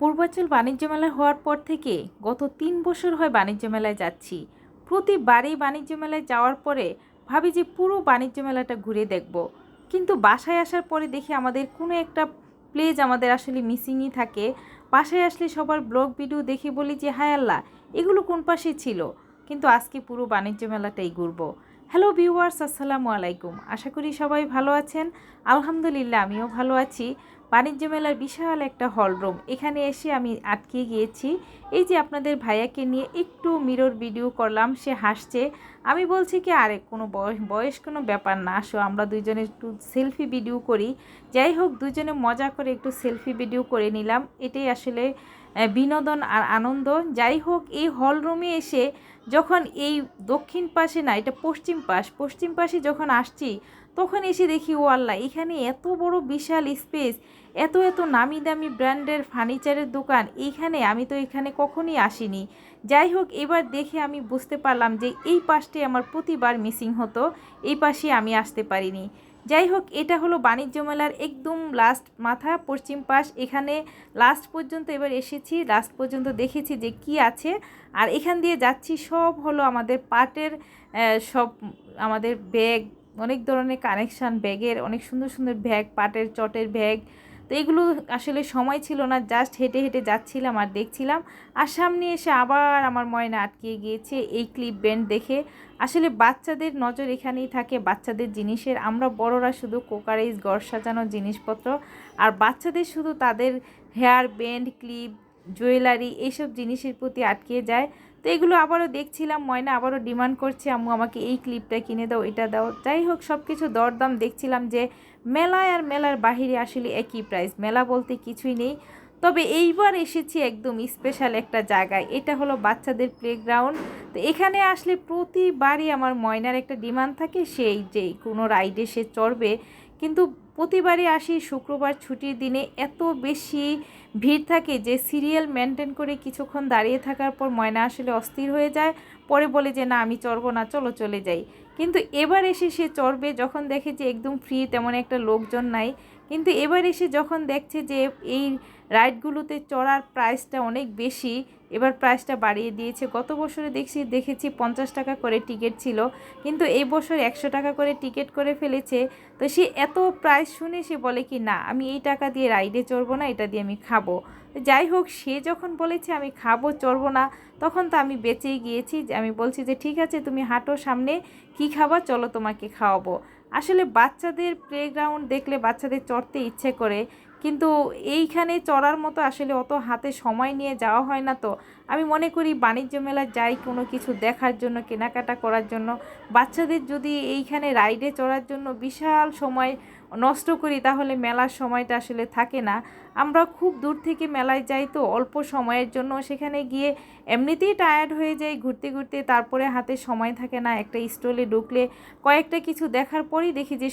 পূর্বাচল বাণিজ্য মেলা হওয়ার পর থেকে গত তিন বছর হয় বাণিজ্য মেলায় যাচ্ছি। প্রতিবারই বাণিজ্য মেলায় যাওয়ার পরে ভাবি যে পুরো বাণিজ্য মেলাটা ঘুরে দেখব। কিন্তু বাসায় আসার পরে দেখি আমাদের কোনো একটা প্লেজ আমাদের আসলে মিসিংই থাকে। বাসায় আসলে সবার ব্লগ ভিডিও দেখে বলি যে, হায় আল্লাহ, এগুলো কোন পাশে ছিল? কিন্তু আজকে পুরো বাণিজ্য মেলাটাই ঘুরবো। হ্যালো ভিউয়ার্স আসসালামু আলাইকুম। আশা করি সবাই ভালো আছেন। আলহামদুলিল্লাহ, আমিও ভালো আছি। বাণিজ্য মেলার বিশাল একটা হল রুম এখানে এসে আমি আটকে গিয়েছি। এই যে আপনাদের ভাইয়াকে নিয়ে একটু মিরর ভিডিও করলাম, সে হাসছে। আমি বলছি কি, আরে, কোনো বয়স বয়স কোনো ব্যাপার না, আসো, আমরা দুজনে একটু সেলফি ভিডিও করি। যাই হোক দুজনে মজা করে একটু সেলফি ভিডিও করে নিলাম। এটাই আসলে বিনোদন আর আনন্দ। যাই হোক, এই হল রুমে এসে যখন এই দক্ষিণ পাশে না, এটা পশ্চিম পাশ, পশ্চিম পাশে যখন আসছি, তখন এসে দেখি, ও আল্লাহ, এখানে এত বড় বিশাল স্পেস এত এত নামি দামি ব্র্যান্ডের ফার্নিচারের দোকান এইখানে আমি তো এখানে কখনই আসিনি। যাই হোক, এবার দেখে আমি বুঝতে পারলাম যে এই পাশটি আমার প্রতিবার মিসিং হতো, এই পাশে আমি আসতে পারিনি। যাই হোক এটা হলো বাণিজ্য মেলার একদম লাস্ট মাথা, পশ্চিম পাশ। এখানে লাস্ট পর্যন্ত এবার এসেছি লাস্ট পর্যন্ত দেখেছি যে কি আছে। আর এখান দিয়ে যাচ্ছি সব হলো আমাদের পাটের সব আমাদের ব্যাগ অনেক ধরনের কানেকশান ব্যাগের অনেক সুন্দর সুন্দর ব্যাগ পাটের, চটের ব্যাগ তো এগুলো আসলে সময় ছিল না জাস্ট হেঁটে হেঁটে যাচ্ছিলাম আর দেখছিলাম। আর সামনে এসে আবার আমার ময়না আটকে গিয়েছে এই ক্লিপ ব্যান্ড দেখে। আসলে বাচ্চাদের নজর এখানেই থাকে, বাচ্চাদের জিনিসের। আমরা বড়রা শুধু কোকারেজ গড় সাজানো জিনিসপত্র। আর বাচ্চাদের শুধু তাদের হেয়ার ব্যান্ড ক্লিপ জুয়েলারি এইসব জিনিসের প্রতি আটকে যায়। এগুলো আবারও দেখছিলাম, ময়না আবারও ডিমান্ড করছে, আম্মু আমাকে এই ক্লিপটা কিনে দাও, এটা দাও। যাই হোক সব কিছু দরদাম দেখছিলাম যে মেলায় আর মেলার বাহিরে আসলে একই প্রাইস মেলা বলতে কিছুই নেই। তবে এইবার এসেছি একদম স্পেশাল একটা জায়গায়, এটা হলো বাচ্চাদের প্লেগ্রাউন্ড তো এখানে আসলে প্রতিবারই আমার ময়নার একটা ডিমান্ড থাকে, সেই যে কোনো রাইডে সে চড়বে। কিন্তু প্রতিবারই আসি, শুক্রবার ছুটির দিনে এত বেশি ভিড় থাকে যে সিরিয়াল মেনটেন করে কিছুক্ষণ দাঁড়িয়ে থাকার পর ময়না আসলে অস্থির হয়ে যায়। পরে বলে যে, না, আমি চড়বো না, চলো চলে যাই। কিন্তু এবার এসে সে চড়বে, যখন দেখে যে একদম ফ্রি তেমন একটা লোকজন নাই। কিন্তু এবার এসে যখন দেখছে যে এই রাইডগুলোতে চড়ার প্রাইসটা অনেক বেশি, এবার প্রাইসটা বাড়িয়ে দিয়েছে। গত বছরে দেখছি, দেখেছি পঞ্চাশ টাকা করে টিকিট ছিল, কিন্তু এই বছর একশো টাকা করে টিকিট করে ফেলেছে। তো সে এত প্রাইস শুনে সে বলে কি, না, আমি এই টাকা দিয়ে রাইডে চড়বো না, এটা দিয়ে আমি খাব। যাই হোক, সে যখন বলেছে, আমি খাব, চড়বো না, তখন তো আমি বেঁচেই গিয়েছি। আমি বলছি যে, ঠিক আছে, তুমি হাঁটো সামনে, কি খাবা? চলো তোমাকে খাওয়াবো। আসলে বাচ্চাদের প্লেগ্রাউন্ড দেখলে বাচ্চাদের চড়তে ইচ্ছে করে, কিন্তু এইখানে চড়ার মতো আসলে অত হাতে সময় নিয়ে যাওয়া হয় না তো। আমি মনে করি বাণিজ্য মেলা যাই কোনো কিছু দেখার জন্য, কেনাকাটা করার জন্য। বাচ্চাদের যদি এইখানে রাইডে চড়ার জন্য বিশাল সময় নষ্ট করি, তাহলে মেলার সময়টা আসলে থাকে না। আমরা খুব দূর থেকে মেলায় যাই তো, অল্প সময়ের জন্য। সেখানে গিয়ে এমনিতেই টায়ার্ড হয়ে যাই, ঘুরতে ঘুরতে। তারপরে হাতে সময় থাকে না, একটা স্টলে ঢুকলে কয়েকটা কিছু দেখার পরই দেখি যে